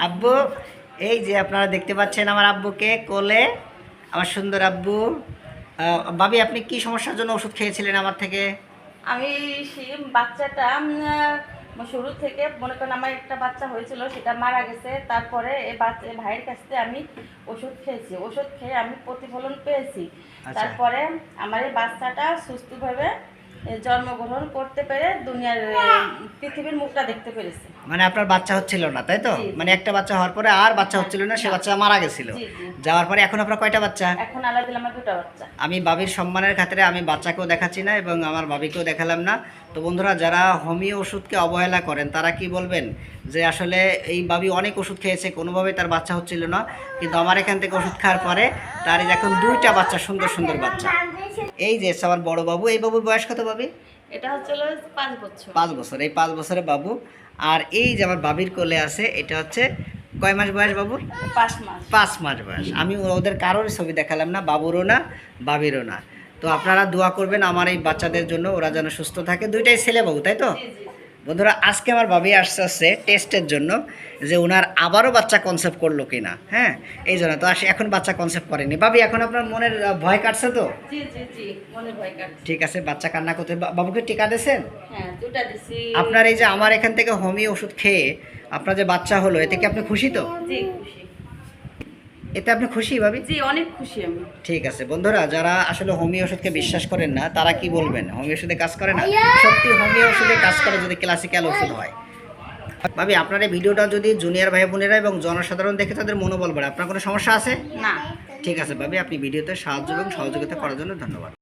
আব্বু এই যে আপনারা দেখতে পাচ্ছেন আমার আব্বুকে কোলে আমার সুন্দর আব্বু। ভাবি আপনি কি সমস্যার জন্য ওষুধ খেয়েছিলেন আমার থেকে? আমি সেই বাচ্চাটা শুরু থেকে মনে করেন আমার একটা বাচ্চা হয়েছিল সেটা মারা গেছে। তারপরে এই বাচ্চা ভাইয়ের কাছ থেকে আমি ওষুধ খেয়েছি। ওষুধ খেয়ে আমি প্রতিফলন পেয়েছি। আচ্ছা। তারপরে আমার এই বাচ্চাটা সুস্থভাবে এ, জন্মগ্রহণ করতে পেরে দুনিয়ার পৃথিবীর মুখটা দেখতে পেরেছে। মানে আপনার বাচ্চা হচ্ছিল না তাই তো। মানে একটা বাচ্চা হওয়ার পরে আর বাচ্চা হচ্ছিল না সে বাচ্চা মারা গেছিল। যাওয়ার পরে এখন আপনার কয়টা বাচ্চা? এখন আল্লাহ দিল আমার দুটো বাচ্চা। আমি বাবির সম্মানের খাতিরে আমি বাচ্চাকেও দেখাচ্ছি না এবং আমার বাবিকেও দেখালাম না। তো বন্ধুরা যারা হোমিও ওষুধকে অবহেলা করেন তারা কি বলবেন যে আসলে এই বাবি অনেক ওষুধ খেয়েছে কোনোভাবেই তার বাচ্চা হচ্ছিল না কিন্তু আমার এখান থেকে ওষুধ খাওয়ার পরে তার এখন দুইটা বাচ্চা সুন্দর সুন্দর বাচ্চা। এই যে আমার বড় বাবু এই বাবুর বয়স কত বাবি এটা হচ্ছে পাঁচ বছর। পাঁচ বছর এই পাঁচ বছরের বাবু। আর এই যে আমার বাবির কোলে আছে এটা হচ্ছে কয় মাস বয়স বাবুর পাঁচ মাস। পাঁচ মাস বয়স। আমি ওদের কারোর ছবি দেখালাম না বাবুরও না বাবিরও না। তো আপনারা দোয়া করবেন আমার এই বাচ্চাদের জন্য ওরা যেন সুস্থ থাকে। দুইটাই ছেলে বাবু তাই তো? বন্ধুরা আজকে আমার ভাবি আসছে আসছে টেস্টের জন্য যে ওনার আবারও বাচ্চা কনসেপ্ট করল কিনা। হ্যাঁ? এই জন্য তো আসে এখন বাচ্চা কনসেপ্ট করেনি। ভাবি এখন আপনার মনের ভয় কাটছে তো? ঠিক আছে বাচ্চা কান্না করতে বাবুকে টিকা দিয়েছেন? হ্যাঁ আপনার এই যে আমার এখান থেকে হোমিও ওষুধ খেয়ে আপনার যে বাচ্চা হলো এতে কি আপনি খুশি তো? এতে আপনি খুশি ভাবি? জি অনেক খুশি আমি। ঠিক আছে বন্ধুরা যারা আসলে হোমিও ওষুধকে বিশ্বাস করেন না তারা কি বলবেন? হোমিও ওষুধে কাজ করে না? সত্যি হোমিও ওষুধে কাজ করে যদি ক্লাসিক্যাল ওষুধ হয়। ভাবি আপনার এই ভিডিওটা যদি জুনিয়র ভাই বোনেরা এবং জনসাধারণ দেখে তাদের মনোবল বাড়ে। আপনার কোনো সমস্যা আছে? না। ঠিক আছে ভাবি আপনি ভিডিওতে সাহায্য এবং সহযোগিতা করার জন্য ধন্যবাদ।